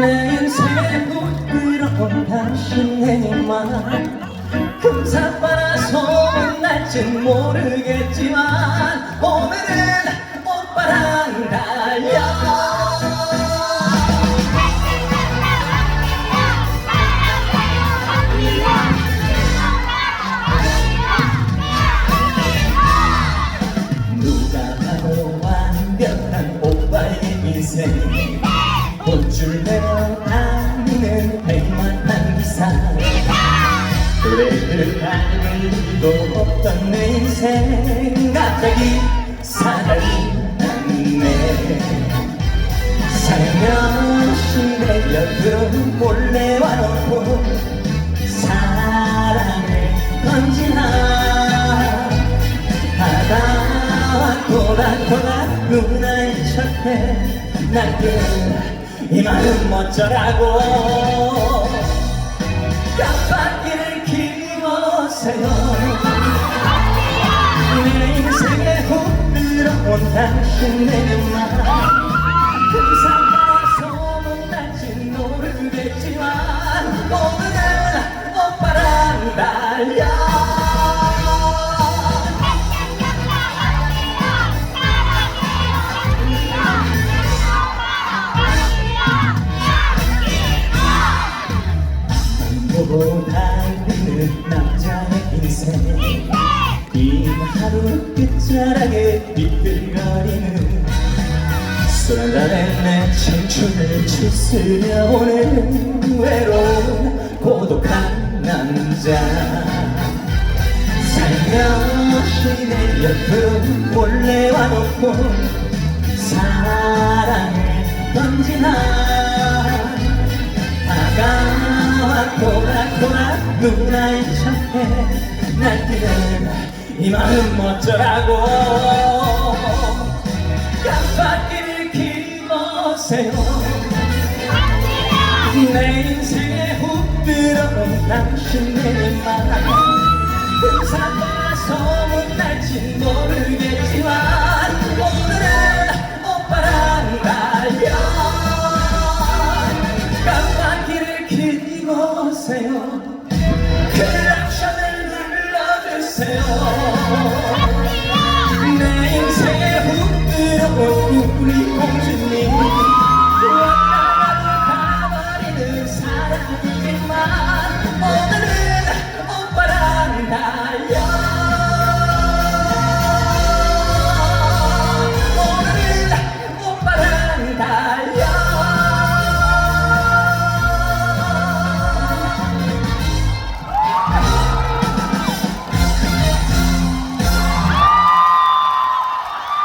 내 인생에 부끄러운 당신에게만 금사빠라 소문 날진 모르겠지만 오늘은 내어 다니는 백만한 기사 밟을 도 없던 내 인생 갑자기 사달이 났네. 살며시 내 곁으로 몰래 와놓고 사랑을 던지나. 바다와 돌아 돌아 누나의 첫해. 날 이 마음 어쩌라고. 깜빡이를 키워세요. 내 인생에 훅 들어 온 당신의 말 보고 달리는 남자의 인생 이 하루 끝자락에 술 한잔에 내青春을 추스려 오는 외로운 고독한 남자. 살며시 내 옆으로 몰래 와놓고 사랑을 던지나 다가와 돌 아 돌아 누나의 첫해 날뛰는 이 마음 어쩌라고? 깜빡이를 키워세요. 내 인생에 훅 들어온 당신의 말 키워세요 클락션을 눌러주세요